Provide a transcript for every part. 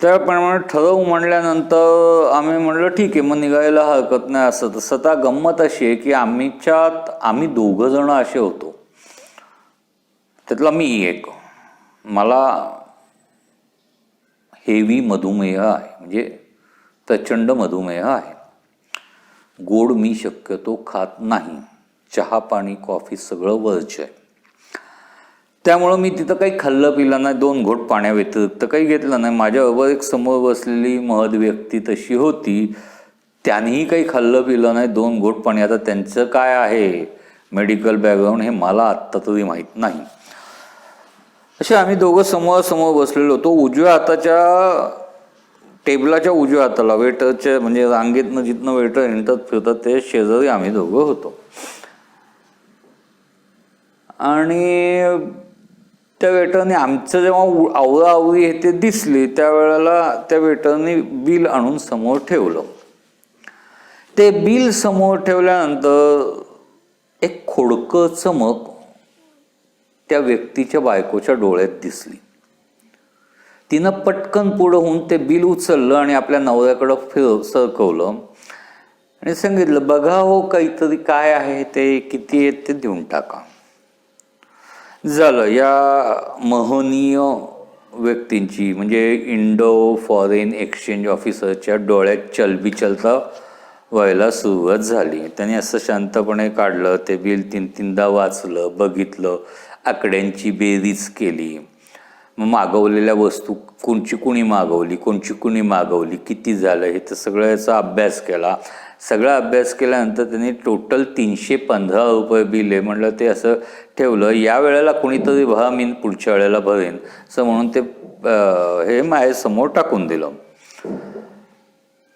त्याप्रमाणे ठरवू म्हणल्यानंतर आम्ही म्हणलं ठीक आहे मग निघायला हरकत नाही. असं तसं आता गंमत अशी आहे की आम्हीच्यात आम्ही दोघं जण असे होतो. त्यातला मी एक. मला हेवी मधुमेह आहे. म्हणजे प्रचंड मधुमेह आहे. गोड मी शक्यतो खात नाही. चहा पाणी कॉफी सगळं वरचं आहे. त्यामुळं मी तिथं काही खाल्लं पिलं नाही दोन घोट पाण्याव्यतिरिक्त काही घेतलं नाही. माझ्याबरोबर एक समोर बसलेली महद व्यक्ती तशी होती. त्यांनीही काही खाल्लं पिलं नाही दोन घोट पाणी. आता त्यांचं काय आहे? मेडिकल बॅकग्राऊंड हे मला आत्ता तरी माहीत नाही. असे आम्ही दोघं समोरासमोर बसलेलो होतो. उजव्या हाताच्या टेबलाच्या उजव्या हाताला वेटरच्या म्हणजे रांगेतनं जिथनं वेटर हिंडत फिरतात ते शेजारी आम्ही दोघं होतो. आणि त्या वेटरने आमचं जेव्हा उ- हे ते दिसली त्यावेळेला त्या वेटरने बिल आणून समोर ठेवलं. ते बिल समोर ठेवल्यानंतर एक खोडकं चमक त्या व्यक्तीच्या बायकोच्या डोळ्यात दिसली. तिनं पटकन पुढं होऊन ते बिल उचललं आणि आपल्या नवऱ्याकडं फिर सरकवलं आणि सांगितलं बघा हो काहीतरी काय आहे ते किती आहेत ते देऊन टाका. झालं. या महनीय व्यक्तींची म्हणजे इंडो फॉरेन एक्सचेंज ऑफिसरच्या डोळ्यात चलबिचलता व्हायला सुरुवात झाली. त्यांनी असं शांतपणे काढलं ते बिल तीन तीनदा वाचलं बघितलं आकड्यांची बेरीज केली. मग मागवलेल्या वस्तू कोणची कुणी मागवली कोणची कुणी मागवली किती झालं हे तर सगळं याचा अभ्यास केला. सगळा अभ्यास केल्यानंतर त्यांनी टोटल तीनशे पंधरा रुपये बिल म्हणलं ते असं ठेवलं या वेळेला कुणीतरी भरा मी पुढच्या वेळेला भरेन असं म्हणून ते हे माझ्यासमोर टाकून दिलं.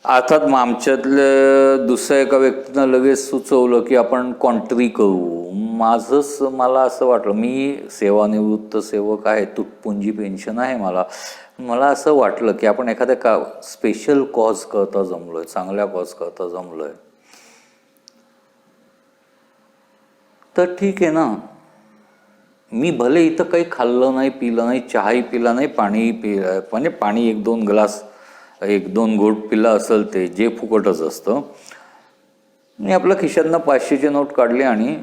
अर्थात मग दुसऱ्या एका व्यक्तीनं लगेच सुचवलं की आपण कॉन्ट्री करू. माझंच मला असं वाटलं मी सेवानिवृत्त सेवक आहे तुटपुंजी पेन्शन आहे मला. मला असं वाटलं की आपण एखाद्या का स्पेशल कॉज करता जमलोय चांगल्या कॉज करता जमलो आहे तर ठीक आहे ना. मी भले इथं काही खाल्लं नाही पिलं नाही चहाही पिला नाही पाणीही पि म्हणजे पाणी एक दोन ग्लास एक दोन घोट पिला असेल ते जे फुकटच असतं. मी आपल्या खिशातनं पाचशेचे नोट काढले आणि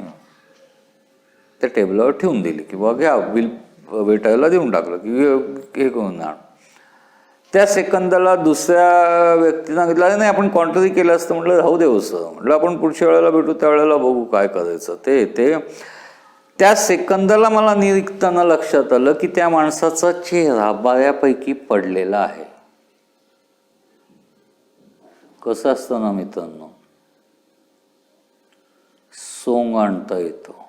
त्या टेबलावर ठेवून दिली की बघ घ्या बिल वेटायला देऊन टाकलं की हे- हे करून आण. त्या सेकंदाला दुसऱ्या व्यक्तीनं सांगितलं "अरे नाही आपण कॉन्ट्री केलं असतं. म्हटलं राहू दे असं म्हटलं आपण पुढच्या वेळेला भेटू त्यावेळेला बघू काय करायचं. ते ते. त्या सेकंदाला मला निरीखताना लक्षात आलं की त्या माणसाचा चेहरा बऱ्यापैकी पडलेला आहे. कसं असतं ना मित्रांनो? सोंग आणता येतो.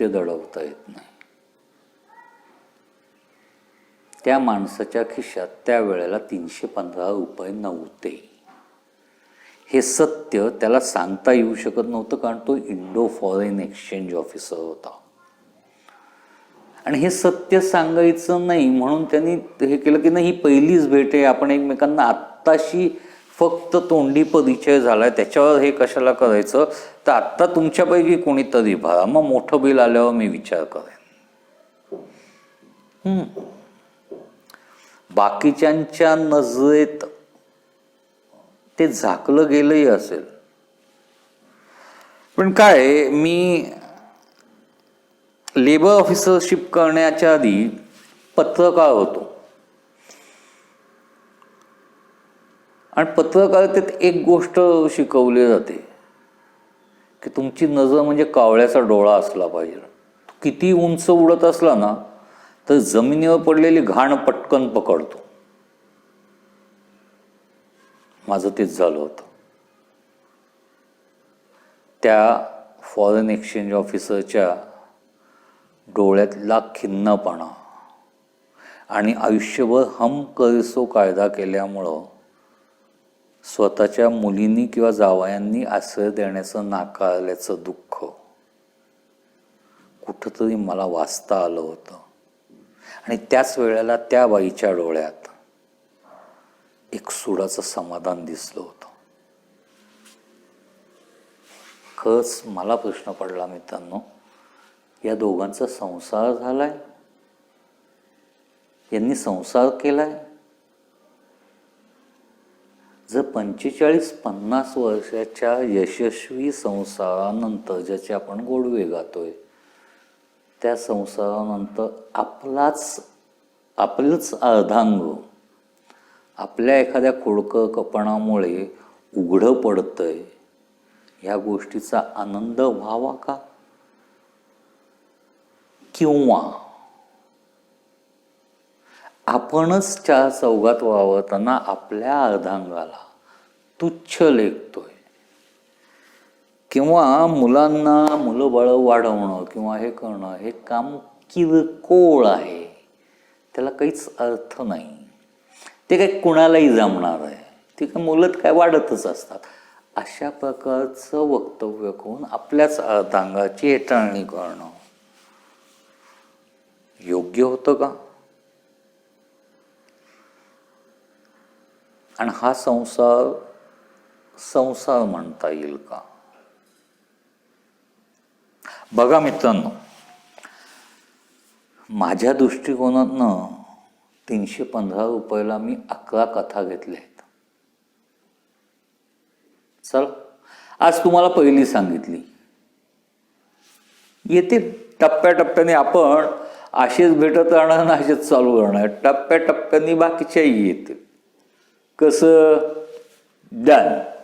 सत्य दडवता येत नाही. त्या माणसाच्या खिशात त्या वेळेला तीनशे पंधरा रुपये नव्हते. हे सत्य त्याला सांगता येऊ शकत नव्हतं कारण तो इंडो फॉरेन एक्सचेंज ऑफिसर होता. आणि हे सत्य सांगायचं नाही म्हणून त्यांनी हे केलं की नाही ही पहिलीच भेट आहे आपण एकमेकांना आत्ताशी फक्त तोंडी परिचय झालाय त्याच्यावर हे कशाला करायचं? तर आत्ता तुमच्यापैकी कोणीतरी भरा मग मोठं बिल आल्यावर मी विचार करेन. हम्म. बाकीच्यांच्या नजरेत ते झाकलं गेलंही असेल. पण काय मी लेबर ऑफिसरशिप करण्याच्या आधी पत्रकार होतो. आणि पत्रकारितेत एक गोष्ट शिकवली जाते की तुमची नजर म्हणजे कावळ्याचा डोळा असला पाहिजे. तो किती उंच उडत असला ना तर जमिनीवर पडलेली घाण पटकन पकडतो. माझं तेच झालं होतं. त्या फॉरेन एक्सचेंज ऑफिसरच्या डोळ्यातला खिन्नपणा आणि आयुष्यभर हम करसो कायदा केल्यामुळं स्वतःच्या मुलींनी किंवा जावयांनी आश्रय देण्याचं नाकारल्याचं दुःख. कुठंतरी मला वाचता आलं होतं. आणि त्याच वेळेला त्या बाईच्या डोळ्यात एक सुडाचं समाधान दिसलं होतं. खरंच मला प्रश्न पडला मित्रांनो या दोघांचा संसार झालाय? यांनी संसार केलाय? पंचेचाळीस पन्नास वर्षाच्या यशस्वी संसारानंतर ज्याचे आपण गोडवे गातोय त्या संसारानंतर आपलाच आपलंच अर्धांग आपल्या एखाद्या खोडकं कपणामुळे उघडं पडतंय ह्या गोष्टीचा आनंद व्हावा का? किंवा आपणच चार चौघात वावरताना आपल्या अर्धांगाला तुच्छ लेखतोय. किंवा मुलांना मुलंबळ वाढवणं किंवा हे करणं हे काम किरकोळ आहे. त्याला काहीच अर्थ नाही. ते काही कुणालाही जमणार आहे. ते काय मुलं काय वाढतच असतात. अशा प्रकारचं वक्तव्य करून आपल्याच अर्थांगाची हेटाळणी करणं योग्य होतं का? आणि हा संसार संसार म्हणता येईल का? बघा मित्रांनो माझ्या दृष्टिकोनातनं तीनशे पंधरा रुपयाला मी अकरा कथा घेतल्या आहेत. चल आज तुम्हाला पहिली सांगितली. येते टप्प्याटप्प्याने आपण असेच भेटत राहणार आणि असेच चालू राहणार. टप्प्याटप्प्याने बाकीच्याही येतील. कसं? डन